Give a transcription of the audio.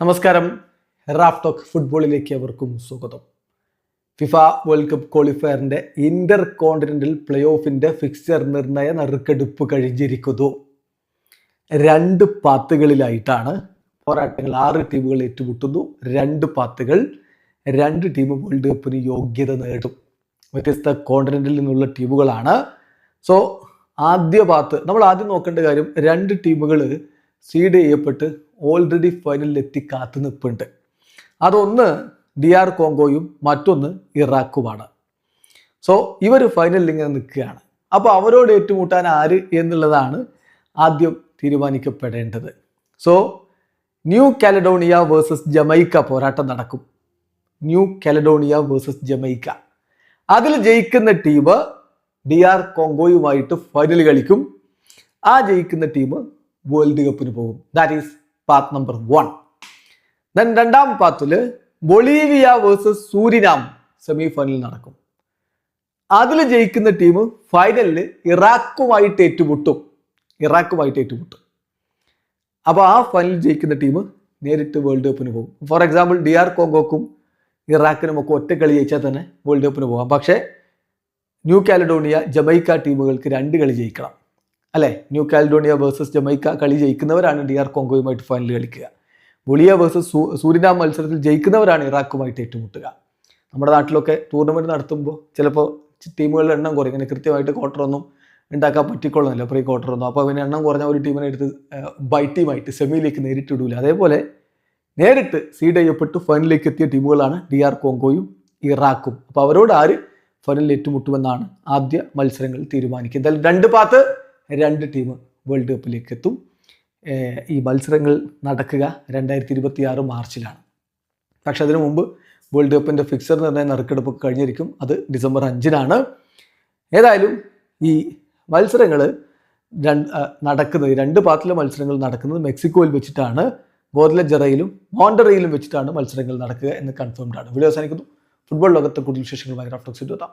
നമസ്കാരം. Raf talk ഫുട്ബോളിലേക്ക് അവർക്കും സ്വാഗതം. ഫിഫ വേൾഡ് കപ്പ് ക്വാളിഫയറിന്റെ ഇന്റർ കോണ്ടിനെന്റൽ പ്ലേ ഓഫിന്റെ ഫിക്സ്ചർ നിർണയ നറുക്കെടുപ്പ് കഴിഞ്ഞിരിക്കുന്നു. രണ്ട് പാത്തുകളിലായിട്ടാണ് പോരാട്ടങ്ങൾ. ആറ് ടീമുകൾ ഏറ്റുമുട്ടുന്നു. രണ്ട് പാത്തുകൾ രണ്ട് ടീം വേൾഡ് കപ്പിന് യോഗ്യത നേടും. വ്യത്യസ്ത കോണ്ടിനെന്റിൽ നിന്നുള്ള ടീമുകളാണ്. സോ ആദ്യ പാത്ത് നമ്മൾ ആദ്യം നോക്കേണ്ട കാര്യം രണ്ട് ടീമുകൾ സീഡ് ചെയ്യപ്പെട്ട് ഓൾറെഡി ഫൈനലിൽ എത്തി കാത്തു നിൽപ്പുണ്ട് അതൊന്ന് ഡി ആർ കോങ്കോയും മറ്റൊന്ന് ഇറാഖുമാണ്. സോ ഇവർ ഫൈനലിൽ ഇങ്ങനെ നിൽക്കുകയാണ്. അപ്പോൾ അവരോട് ഏറ്റുമുട്ടാൻ ആര് എന്നുള്ളതാണ് ആദ്യം തീരുമാനിക്കപ്പെടേണ്ടത്. So New Caledonia versus Jamaica പോരാട്ടം നടക്കും. ന്യൂ കാലഡോണിയ വേഴ്സസ് ജമൈക്ക അതിൽ ജയിക്കുന്ന ടീം ഡി ആർ കോങ്കോയുമായിട്ട് ഫൈനൽ കളിക്കും. ആ ജയിക്കുന്ന ടീം വേൾഡ് കപ്പിന് പോകും. That is path number one then രണ്ടാം പാത്തിൽ Bolivia versus Suriname semi final നടക്കും. അതിൽ ജയിക്കുന്ന ടീം ഫൈനലിൽ ഇറാഖുമായിട്ട് ഏറ്റുമുട്ടും. ഇറാഖുമായിട്ട് ഏറ്റുമുട്ടും. അപ്പോൾ ആ ഫൈനൽ ജയിക്കുന്ന ടീം നേരിട്ട് വേൾഡ് കപ്പിന് പോകും. ഫോർ എക്സാമ്പിൾ ഡി ആർ കോങ്കോക്കും ഇറാഖിനും ഒക്കെ ഒറ്റ കളി ജയിച്ചാൽ തന്നെ വേൾഡ് കപ്പിന് പോകാം. പക്ഷേ ന്യൂ കാലഡോണിയ ജമൈക്ക ടീമുകൾക്ക് രണ്ട് കളി ജയിക്കണം. അല്ലേ? ന്യൂ കാലിഡോണിയ വേഴ്സസ് ജമൈക്ക കളി ജയിക്കുന്നവരാണ് ഡി ആർ കോങ്കോയുമായിട്ട് ഫൈനൽ കളിക്കുക. ബൊളിയ വേഴ്സസ് സൂ സൂരിനാം മത്സരത്തിൽ ജയിക്കുന്നവരാണ് ഇറാഖുമായിട്ട് ഏറ്റുമുട്ടുക. നമ്മുടെ നാട്ടിലൊക്കെ ടൂർണമെന്റ് നടത്തുമ്പോൾ ചിലപ്പോൾ ടീമുകളുടെ എണ്ണം കുറയും. ഇങ്ങനെ കൃത്യമായിട്ട് ക്വാർട്ടറൊന്നും ഉണ്ടാക്കാൻ പറ്റിക്കൊള്ളുന്നില്ല. പ്രീ ക്വാർട്ടറൊന്നും അപ്പോൾ അവന് എണ്ണം കുറഞ്ഞ ഒരു ടീമിനെ എടുത്ത് ബൈ ടീമായിട്ട് സെമിയിലേക്ക് നേരിട്ട് ഇടൂല. അതേപോലെ നേരിട്ട് സീഡ് ചെയ്യപ്പെട്ട് ഫൈനലിലേക്ക് എത്തിയ ടീമുകളാണ് ഡി ആർ കോങ്കോയും ഇറാഖും. അപ്പോൾ അവരോട് ആര് ഫൈനലിൽ ഏറ്റുമുട്ടുമെന്നാണ് ആദ്യ മത്സരങ്ങൾ തീരുമാനിക്കുക. എന്തായാലും രണ്ട് പാത്ത് രണ്ട് ടീം വേൾഡ് കപ്പിലേക്ക് എത്തും ഈ മത്സരങ്ങൾ നടക്കുക രണ്ടായിരത്തി ഇരുപത്തി ആറ് മാർച്ചിലാണ്. പക്ഷെ അതിനു മുമ്പ് വേൾഡ് കപ്പിന്റെ ഫിക്സർ നിർണയ നറുക്കെടുപ്പ് കഴിഞ്ഞിരിക്കും. അത് ഡിസംബർ അഞ്ചിനാണ്. ഏതായാലും ഈ മത്സരങ്ങൾ രണ്ട് നടക്കുന്നത് രണ്ട് പാത്തിലെ മത്സരങ്ങൾ നടക്കുന്നത് മെക്സിക്കോയിൽ വെച്ചിട്ടാണ്. ഗോർലജറയിലും മോണ്ടറയിലും വെച്ചിട്ടാണ് മത്സരങ്ങൾ നടക്കുക എന്ന് കൺഫേംഡ് ആണ്. വീഡിയോ അവസാനിക്കുന്നു. ഫുട്ബോൾ ലോകത്തെ കൂടുതൽ വിശേഷങ്ങളുമായി റാഫ്റ്റോക്സ് എത്താം